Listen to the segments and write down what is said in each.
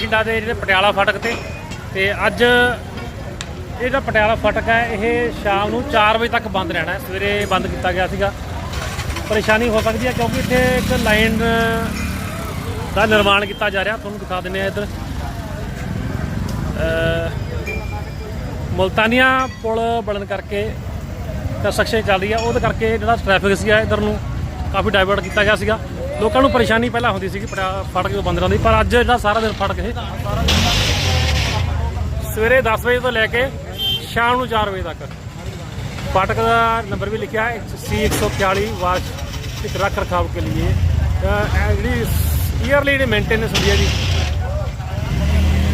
ਬਠਿੰਡਾ ਦੇ ਜਿਹੜੇ ਪਟਿਆਲਾ ਫਾਟਕ ਤੇ। ਤੇ ਅੱਜ ਇਹ ਜਿਹੜਾ ਪਟਿਆਲਾ ਫਾਟਕ ਹੈ ਇਹ ਸ਼ਾਮ ਨੂੰ 4 ਵਜੇ ਤੱਕ ਬੰਦ ਰਹਿਣਾ ਹੈ। ਸਵੇਰੇ ਬੰਦ ਕੀਤਾ ਗਿਆ ਸੀਗਾ। ਪਰੇਸ਼ਾਨੀ ਹੋ ਸਕਦੀ ਹੈ ਕਿਉਂਕਿ ਇੱਥੇ ਇੱਕ ਲਾਈਨ ਦਾ ਨਿਰਮਾਣ ਕੀਤਾ ਜਾ ਰਿਹਾ। ਤੁਹਾਨੂੰ ਦਿਖਾ ਦਿੰਦੇ ਆ ਇੱਧਰ। ਅ, ਮੁਲਤਾਨੀਆ ਪੁਲ ਬਣਨ ਕਰਕੇ ਕੰਸਟਰਕਸ਼ਨ ਚੱਲ ਰਹੀ ਆ ਉਹਦੇ ਕਰਕੇ ਜਿਹੜਾ ਟ੍ਰੈਫਿਕ ਸੀਗਾ ਇੱਧਰ ਨੂੰ ਕਾਫੀ ਡਾਇਵਰਟ ਕੀਤਾ ਗਿਆ ਸੀਗਾ। ਲੋਕਾਂ ਨੂੰ ਪਰੇਸ਼ਾਨੀ ਪਹਿਲਾਂ ਹੁੰਦੀ ਸੀਗੀ ਪਟਾ- ਫਾਟਕ ਤੋਂ ਬੰਦਰਾਂ ਦੀ ਪਰ ਅੱਜ ਜਿਹੜਾ ਸਾਰਾ ਦਿਨ ਫਾਟਕ ਇਹ ਸਵੇਰੇ 10 ਵਜੇ ਤੋਂ ਲੈ ਕੇ ਸ਼ਾਮ ਨੂੰ 4 ਵਜੇ ਤੱਕ। ਫਾਟਕ ਦਾ ਨੰਬਰ ਵੀ ਲਿਖਿਆ ਹੈ ਸੀ 141 ਵਾਸ਼ ਇੱਕ ਰੱਖ ਰਖਾਵ ਕੇ ਲਈ ਜਿਹੜੀ ਈਅਰਲੀ ਜਿਹੜੀ ਮੇਨਟੇਨੈਂਸ ਹੁੰਦੀ ਹੈ ਜੀ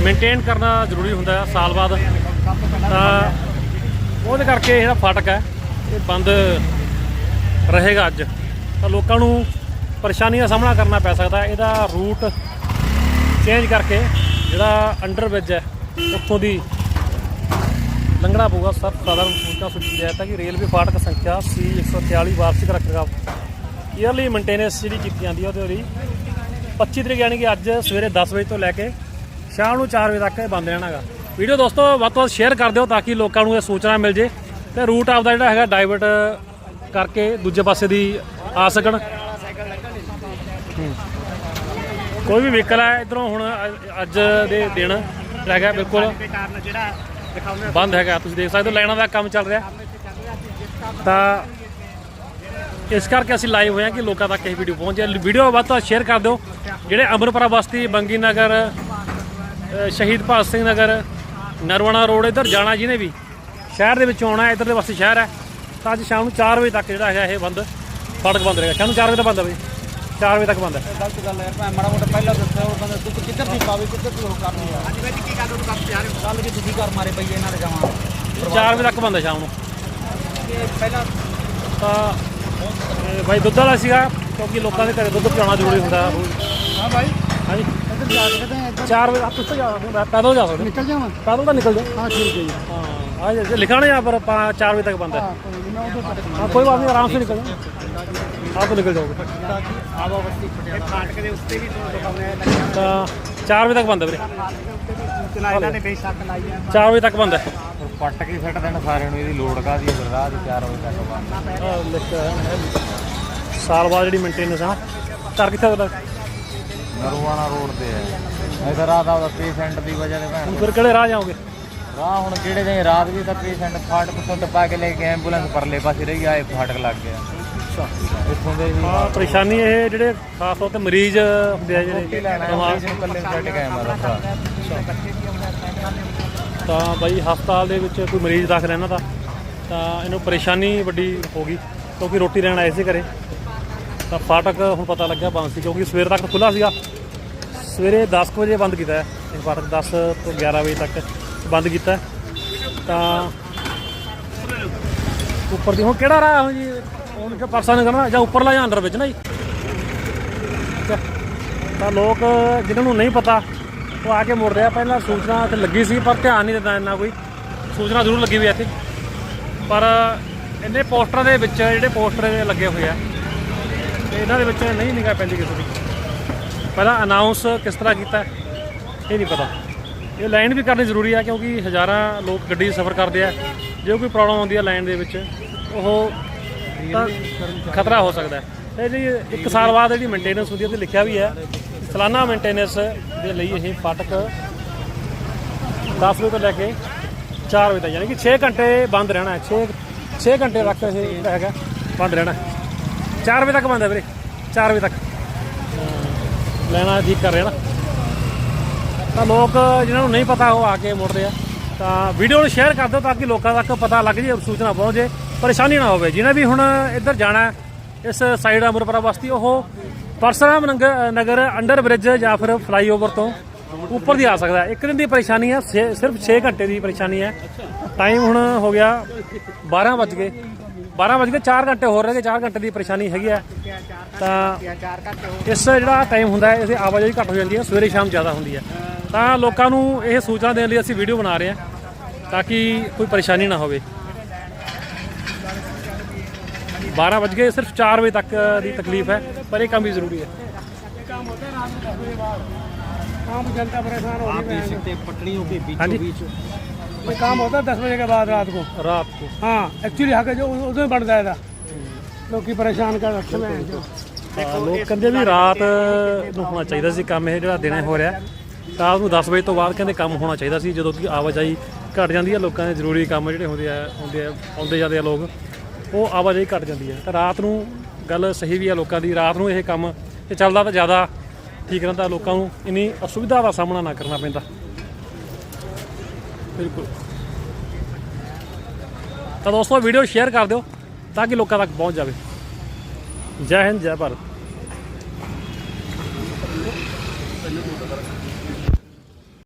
ਮੇਨਟੇਨ ਕਰਨਾ ਜ਼ਰੂਰੀ ਹੁੰਦਾ ਹੈ ਸਾਲ ਬਾਅਦ। ਤਾਂ ਉਹਦੇ ਕਰਕੇ ਜਿਹੜਾ ਫਾਟਕ ਹੈ, ਇਹ ਬੰਦ ਰਹੇਗਾ ਅੱਜ। ਤਾਂ ਲੋਕਾਂ ਨੂੰ ਪਰੇਸ਼ਾਨੀ ਦਾ ਸਾਹਮਣਾ ਕਰਨਾ ਪੈ ਸਕਦਾ ਇਹਦਾ ਰੂਟ ਚੇਂਜ ਕਰਕੇ ਜਿਹੜਾ ਅੰਡਰ ਬ੍ਰਿਜ ਹੈ, ਉੱਥੋਂ ਦੀ ਲੰਘਣਾ ਪਊਗਾ। ਸਰ, ਸਾਧਾਰਨ ਸੂਚਨਾ ਸੂਚੀ ਹੈ ਤਾਂ ਕਿ ਰੇਲਵੇ ਫਾਟਕ ਸੰਖਿਆ ਸੀ 143 ਵਾਰਸ਼ਿਕ ਰੱਖੇਗਾ। ਈਅਰਲੀ ਮੇਨਟੇਨੈਂਸ ਜਿਹੜੀ ਕੀਤੀ ਜਾਂਦੀ ਹੈ ਉਹਦੇ ਲਈ 25 ਤਰੀਕ ਯਾਨੀ ਕਿ ਅੱਜ ਸਵੇਰੇ 10 ਵਜੇ ਤੋਂ ਲੈ ਕੇ ਸ਼ਾਮ ਨੂੰ 4 ਵਜੇ ਤੱਕ ਇਹ ਬੰਦ ਰਹਿਣਾਗਾ ਵੀਡੀਓ ਦੋਸਤੋ, ਵੱਧ ਤੋਂ ਵੱਧ ਸ਼ੇਅਰ ਕਰ ਦਿਓ ਤਾਂ ਕਿ ਲੋਕਾਂ ਨੂੰ ਇਹ ਸੂਚਨਾ ਮਿਲ ਜੇ ਤੇ ਰੂਟ ਆਪਦਾ ਜਿਹੜਾ ਹੈਗਾ ਡਾਇਵਰਟ ਕਰਕੇ ਦੂਜੇ ਪਾਸੇ ਦੀ ਆ ਸਕਣ। ਕੋਈ ਵੀ ਵਹੀਕਲ ਹੈ ਇਧਰੋਂ ਹੁਣ ਅ- ਅੱਜ ਦੇ ਦਿਨ ਹੈਗਾ ਬਿਲਕੁਲ ਕਾਰਨ ਜਿਹੜਾ ਦਿਖਾਉਂਦੇ ਬੰਦ ਹੈਗਾ ਤੁਸੀਂ ਦੇਖ ਸਕਦੇ ਹੋ ਲਾਈਨਾਂ ਦਾ ਕੰਮ ਚੱਲ ਰਿਹਾ। ਤਾਂ ਇਸ ਕਰਕੇ ਅਸੀਂ ਲਾਈਵ ਹੋਏ ਹਾਂ ਕਿ ਲੋਕਾਂ ਤੱਕ ਇਹ ਵੀਡੀਓ ਪਹੁੰਚ। ਜਾਏ ਵੀਡੀਓ ਵੱਧ ਤੋਂ ਸ਼ੇਅਰ ਕਰ ਦਿਓ। ਜਿਹੜੇ ਅਮਰਪੁਰਾ ਬਸਤੀ ਬੰਗੀ ਨਗਰ ਅ, ਸ਼ਹੀਦ ਭਗਤ ਸਿੰਘ ਨਗਰ ਨਰਵਣਾ ਰੋਡ ਇੱਧਰ ਜਾਣਾ ਜਿਹਨੇ ਵੀ। ਸ਼ਹਿਰ ਦੇ ਵਿੱਚੋਂ ਆਉਣਾ ਇੱਧਰ ਦੇ ਪਾਸੇ ਸ਼ਹਿਰ ਹੈ। ਤਾਂ ਅੱਜ ਸ਼ਾਮ ਨੂੰ 4 ਵਜੇ ਤੱਕ ਜਿਹੜਾ ਹੈਗਾ ਇਹ ਬੰਦ ਸੜਕ ਬੰਦ ਰਹੇਗਾ। ਸ਼ਾਮ ਨੂੰ 4 ਵਜੇ ਤੱਕ ਬੰਦ ਹੋਵੇ 4 ਵਜੇ ਤੱਕ ਬੰਦ ਹੈ। ਗਲਤ ਗੱਲ ਹੈ ਭੈਣ ਮਾੜਾ ਮੋਟਾ ਪਹਿਲਾਂ ਦੱਸਿਆ ਉਹ ਕਹਿੰਦਾ ਤੂੰ ਕਿੱਧਰ ਦੀ ਪਾਵੇ ਕਿੱਧਰ ਦੀ ਉਹ ਕਰਨੀ ਆ ਅੱਜ ਵਿੱਚ ਕੀ ਗੱਲ ਉਹਨੂੰ ਕੰਮ ਜਾ ਰਹੇ ਕੱਲ ਵੀ ਤੁਸੀਂ ਘਰ ਮਾਰੇ ਪਈ ਇਹਨਾਂ ਦੇ ਜਾਵਾਂ। 4 ਵਜੇ ਤੱਕ ਬੰਦ ਹੈ ਸ਼ਾਮ ਨੂੰ। ਪਹਿਲਾਂ ਤਾਂ ਬਾਈ ਦੁੱਧ ਵਾਲਾ ਸੀਗਾ ਕਿਉਂਕਿ ਲੋਕਾਂ ਦੇ ਘਰੇ ਦੁੱਧ ਪਹੁੰਚਾਉਣਾ ਜ਼ਰੂਰੀ ਹੁੰਦਾ। ਹਾਂ ਭਾਈ ਹਾਂਜੀ। ਇੱਧਰ ਜਾ ਸਕਦੇ ਆ ਇੱਧਰ 4 ਵਜੇ ਆਪ ਤੁਸੀਂ ਜਾ ਸਕਦੇ ਹੋ, ਪੈਦਲ ਜਾ ਸਕਦੇ। ਨਿਕਲ ਜਾਵਾਂ? ਪੈਦਲ ਤਾਂ ਨਿਕਲ ਜਾਓ। ਹਾਂ ਠੀਕ ਹੈ ਜੀ। ਹਾਂ ਆ ਜੇ ਲਿਖਾਣੇ ਆ ਪਰ 4 ਵਜੇ ਤੱਕ ਬੰਦ ਹੈ। ਹਾਂ ਕੋਈ ਬਾਤ ਨਹੀਂ ਆਰਾਮ ਸੇ ਨਿਕਲ ਆਪ ਨਿਕਲ ਜਾਓਗੇ। ਆਵਾ ਬੱਤੀ ਇਹ ਫਾਟਕ ਦੇ ਉੱਤੇ ਵੀ ਤੁਹਾਨੂੰ ਦਿਖਾਉਂਦੇ ਆ ਲੱਗਿਆ ਤਾਂ 4 ਵਜੇ ਤੱਕ ਬੰਦ ਹੈ ਵੀਰੇ। ਸੂਚਨਾ ਇਹਨਾਂ ਨੇ ਬੇਸ਼ੱਕ ਲਾਈ ਆ 4 ਵਜੇ ਤੱਕ ਬੰਦ ਹੈ। ਪੱਟ ਕੇ ਸੱਟ ਦੇਣ ਸਾਰਿਆਂ ਨੂੰ ਇਹਦੀ ਲੋੜ ਕਾਦੀ ਹੈ ਰਾਹ ਦੀ 4 ਵਜੇ ਤੱਕ ਬੰਦ। ਲਿਖਿਆ ਸਾਲ ਬਾਅਦ ਜਿਹੜੀ ਮੇਨਟੇਨੈਂਸ ਆ ਘਰ ਕਿੱਥੇ ਉਹਦਾ ਨਰਵਾਣਾ ਰੋਡ ਤੇ ਹੈ। ਇਧਰ ਰਾਤ ਦਾ ਪੇਸ਼ੈਂਟ ਦੀ ਵਜ੍ਹਾ ਤੇ ਭੈਣ ਫਿਰ ਕਿਹੜੇ ਰਾਹ ਜਾਓਗੇ? ਰਾਹ ਹੁਣ ਕਿਹੜੇ ਦੇ ਰਾਤ ਵੀ ਤਾਂ ਪੇਸ਼ੈਂਟ ਫਾਟਕ ਤੋਂ ਟਪਾ ਕੇ ਲੈ ਕੇ ਐਂਬੂਲੈਂਸ ਪਰਲੇ ਪਾਸੇ ਰਹੀ ਆਏ ਫਾਟਕ ਲੱਗ ਗਿਆ। ਇੱਥੋਂ ਦੇ ਵੀ ਹਾਂ ਪਰੇਸ਼ਾਨੀ ਇਹ ਜਿਹੜੇ ਖਾਸ ਤੌਰ ਤੇ ਮਰੀਜ਼ ਹੁੰਦੇ ਆ ਜਿਹੜੇ ਬਿਮਾਰ ਹੈ ਕੱਲੇ ਛੱਡ ਕੇ ਆਇਆ ਮੈਂ ਤਾਂ ਬਾਈ ਹਸਪਤਾਲ ਦੇ ਵਿੱਚ ਕੋਈ ਮਰੀਜ਼ ਦਾਖਲ ਇਹਨਾਂ ਦਾ ਤਾਂ ਇਹਨੂੰ ਪਰੇਸ਼ਾਨੀ ਵੱਡੀ ਹੋ ਗਈ ਕਿਉਂਕਿ ਰੋਟੀ ਲੈਣ ਆਏ ਸੀ ਘਰੇ। ਤਾਂ ਫਾਟਕ ਹੁਣ ਪਤਾ ਲੱਗਿਆ ਬੰਦ ਸੀ ਕਿਉਂਕਿ ਸਵੇਰ ਤੱਕ ਖੁੱਲਾ ਸੀਗਾ। ਸਵੇਰੇ 10 ਕੁ ਵਜੇ ਬੰਦ ਕੀਤਾ ਹੈ ਇਹ ਫਾਟਕ 10 ਤੋਂ 11 ਵਜੇ ਤੱਕ ਬੰਦ ਕੀਤਾ। ਤਾਂ ਉੱਪਰ ਦੀ ਹੁਣ ਕਿਹੜਾ ਰਾਹ ਹੋ ਜੀ ਹੁਣ ਕਿ ਪਰਸਾ ਕਰਨਾ, ਜਾਂ ਉੱਪਰਲਾ ਜਾਂ ਅੰਦਰ ਵਿੱਚ ਨਾ ਜੀ। ਤਾਂ ਲੋਕ ਜਿਨ੍ਹਾਂ ਨੂੰ ਨਹੀਂ ਪਤਾ, ਉਹ ਆ ਕੇ ਮੁੜ ਰਿਹਾ ਪਹਿਲਾਂ ਸੂਚਨਾ ਇੱਥੇ ਲੱਗੀ ਸੀ, ਪਰ ਧਿਆਨ ਨਹੀਂ ਦਿੰਦਾ ਇੰਨਾ ਕੋਈ। ਸੂਚਨਾ ਜ਼ਰੂਰ ਲੱਗੀ ਹੋਈ ਇੱਥੇ। ਪਰ ਇੰਨੇ ਪੋਸਟਰਾਂ ਦੇ ਵਿੱਚ, ਜਿਹੜੇ ਪੋਸਟਰ ਲੱਗੇ ਹੋਏ ਆ, ਤੇ ਇਹਨਾਂ ਦੇ ਵਿੱਚ ਨਹੀਂ ਨਿਗਾਹ ਪੈਂਦੀ ਕਿਸੇ ਦੀ। ਪਹਿਲਾਂ ਅਨਾਉਂਸ ਕਿਸ ਤਰ੍ਹਾਂ ਕੀਤਾ, ਇਹ ਨਹੀਂ ਪਤਾ। ਇਹ ਲਾਈਨ ਵੀ ਕਰਨੀ ਜ਼ਰੂਰੀ ਹੈ ਕਿਉਂਕਿ ਹਜ਼ਾਰਾਂ ਲੋਕ ਗੱਡੀ ਸਫ਼ਰ ਕਰਦੇ ਆ। ਜੇ ਕੋਈ ਪ੍ਰੋਬਲਮ ਆਉਂਦੀ ਹੈ ਲਾਈਨ ਦੇ ਵਿੱਚ, ਉਹ ਤਾਂ ਖਤਰਾ ਹੋ ਸਕਦਾ ਹੈ। ਇਹ ਜੀ, ਇੱਕ ਸਾਲ ਬਾਅਦ ਜਿਹੜੀ ਮੇਨਟੇਨੈਂਸ ਹੁੰਦੀ ਹੈ ਤੇ ਲਿਖਿਆ ਵੀ ਹੈ, ਸਾਲਾਨਾ ਮੇਨਟੇਨੈਂਸ ਦੇ ਲਈ ਇਹ ਫਾਟਕ 10 ਵਜੇ ਤੋਂ ਲੈ ਕੇ 4 ਵਜੇ ਤੱਕ, ਯਾਨੀ ਕਿ 6 ਘੰਟੇ ਬੰਦ ਰਹਿਣਾ ਹੈ। 6 6 ਘੰਟੇ ਤੱਕ ਇਹ ਜਿਹੜਾ ਹੈਗਾ, ਬੰਦ ਰਹਿਣਾ ਹੈ। 4 ਵਜੇ ਤੱਕ ਬੰਦ ਹੈ ਵੀਰੇ 4 ਵਜੇ ਤੱਕ। ਲੈਣਾ ਠੀਕ ਕਰ ਰਿਹਾ ਨਾ। ਤਾਂ ਲੋਕ ਜਿਹਨਾਂ ਨੂੰ ਨਹੀਂ ਪਤਾ, ਉਹ ਆ ਕੇ ਮੁੜਦੇ ਆ। ਤਾਂ ਵੀਡੀਓ ਨੂੰ ਸ਼ੇਅਰ ਕਰ ਦਿਓ ਤਾਂ ਕਿ ਲੋਕਾਂ ਤੱਕ ਪਤਾ ਲੱਗ ਜੇ ਸੂਚਨਾ ਪਹੁੰਚ ਜੇ ਪਰੇਸ਼ਾਨੀ ਨਾ ਹੋਵੇ। ਜਿਹਨੇ ਵੀ ਹੁਣ ਇੱਧਰ ਜਾਣਾ ਇਸ ਸਾਈਡ ਅਮਰਪੁਰਾ ਬਸਤੀ ਉਹ ਪਰਸਰਾਮ ਨੰਗ- ਨਗਰ ਅੰਡਰ ਬ੍ਰਿਜ ਜਾਂ ਫਿਰ ਫਲਾਈਓਵਰ ਤੋਂ ਉੱਪਰ ਦੀ ਆ ਸਕਦਾ ਹੈ। ਇੱਕ ਦਿਨ ਦੀ ਪਰੇਸ਼ਾਨੀ ਹੈ ਛੇ- ਸਿਰਫ 6 ਘੰਟੇ ਦੀ ਪਰੇਸ਼ਾਨੀ ਹੈ। ਟਾਈਮ ਹੁਣ ਹੋ ਗਿਆ 12 ਵੱਜ ਗਏ। 12 ਵੱਜ ਕੇ 4 ਘੰਟੇ ਹੋਰ ਰਹਿ ਗਏ 4 ਘੰਟੇ ਦੀ ਪਰੇਸ਼ਾਨੀ ਹੈਗੀ ਹੈ। ਤਾਂ ਇਸ ਜਿਹੜਾ ਟਾਈਮ ਹੁੰਦਾ ਹੈ ਇਹਦੀ ਆਵਾਜਾਈ ਘੱਟ ਹੋ ਜਾਂਦੀ ਹੈ ਸਵੇਰੇ ਸ਼ਾਮ ਜ਼ਿਆਦਾ ਹੁੰਦੀ ਹੈ। ਤਾਂ ਲੋਕਾਂ ਨੂੰ ਇਹ ਸੂਚਨਾ ਦੇਣ ਲਈ ਅਸੀਂ ਵੀਡੀਓ ਬਣਾ ਰਹੇ ਹਾਂ ਤਾਂ ਕਿ ਕੋਈ ਪਰੇਸ਼ਾਨੀ ਨਾ ਹੋਵੇ 12 ਵਜ ਗਏ ਸਿਰਫ 4 ਵਜੇ ਤੱਕ ਦੀ ਤਕਲੀਫ ਹੈ ਪਰ ਇਹ ਕੰਮ ਵੀ ਜ਼ਰੂਰੀ ਹੈ आम जनता परेशान हो रही है सकते पटड़ियों के हाँ जी। बीच ये काम होता है दस बजे के बाद रात को ਰਾਤ ਨੂੰ हाँ एक्चुअली हक जो उधर बढ़ जाएगा लोग की परेशान कर रखे हुए हैं जो ਹਾਂ, ਲੋਕ ਕਹਿੰਦੇ ਵੀ ਰਾਤ ਨੂੰ ਹੋਣਾ ਚਾਹੀਦਾ ਸੀ ਕੰਮ ਇਹ ਜਿਹੜਾ ਦਿਨੇ ਹੋ ਰਿਹਾ ਰਾਤ ਨੂੰ 10 ਵਜੇ ਤੋਂ ਬਾਅਦ ਕਹਿੰਦੇ ਕੰਮ ਹੋਣਾ ਚਾਹੀਦਾ ਸੀ, ਜਦੋਂ ਕਿ ਆਵਾਜਾਈ ਘਟ ਜਾਂਦੀ ਹੈ ਲੋਕਾਂ ਦੇ ਜ਼ਰੂਰੀ ਕੰਮ ਜਿਹੜੇ ਹੁੰਦੇ ਆ ਹੁੰਦੇ ਆ, ਆਉਂਦੇ ਜਾਂਦੇ ਆ ਲੋਕ, ਉਹ ਆਵਾਜਾਈ ਘਟ ਜਾਂਦੀ ਹੈ ਤਾਂ ਰਾਤ ਨੂੰ ਗੱਲ ਸਹੀ ਵੀ ਆ ਲੋਕਾਂ ਦੀ, ਰਾਤ ਨੂੰ ਇਹ ਕੰਮ ਇਹ ਚੱਲਦਾ ਤਾਂ ਜ਼ਿਆਦਾ ਠੀਕ ਰਹਿੰਦਾ ਲੋਕਾਂ ਨੂੰ, ਇੰਨੀ ਅਸੁਵਿਧਾ ਦਾ ਸਾਹਮਣਾ ਨਾ ਕਰਨਾ ਪੈਂਦਾ। ਬਿਲਕੁਲ। ਤਾਂ ਦੋਸਤੋ, ਵੀਡੀਓ ਸ਼ੇਅਰ ਕਰ ਦਿਓ, ਤਾਂ ਕਿ ਲੋਕਾਂ ਤੱਕ ਪਹੁੰਚ ਜਾਵੇ। ਜੈ ਹਿੰਦ, ਜੈ ਭਾਰਤ।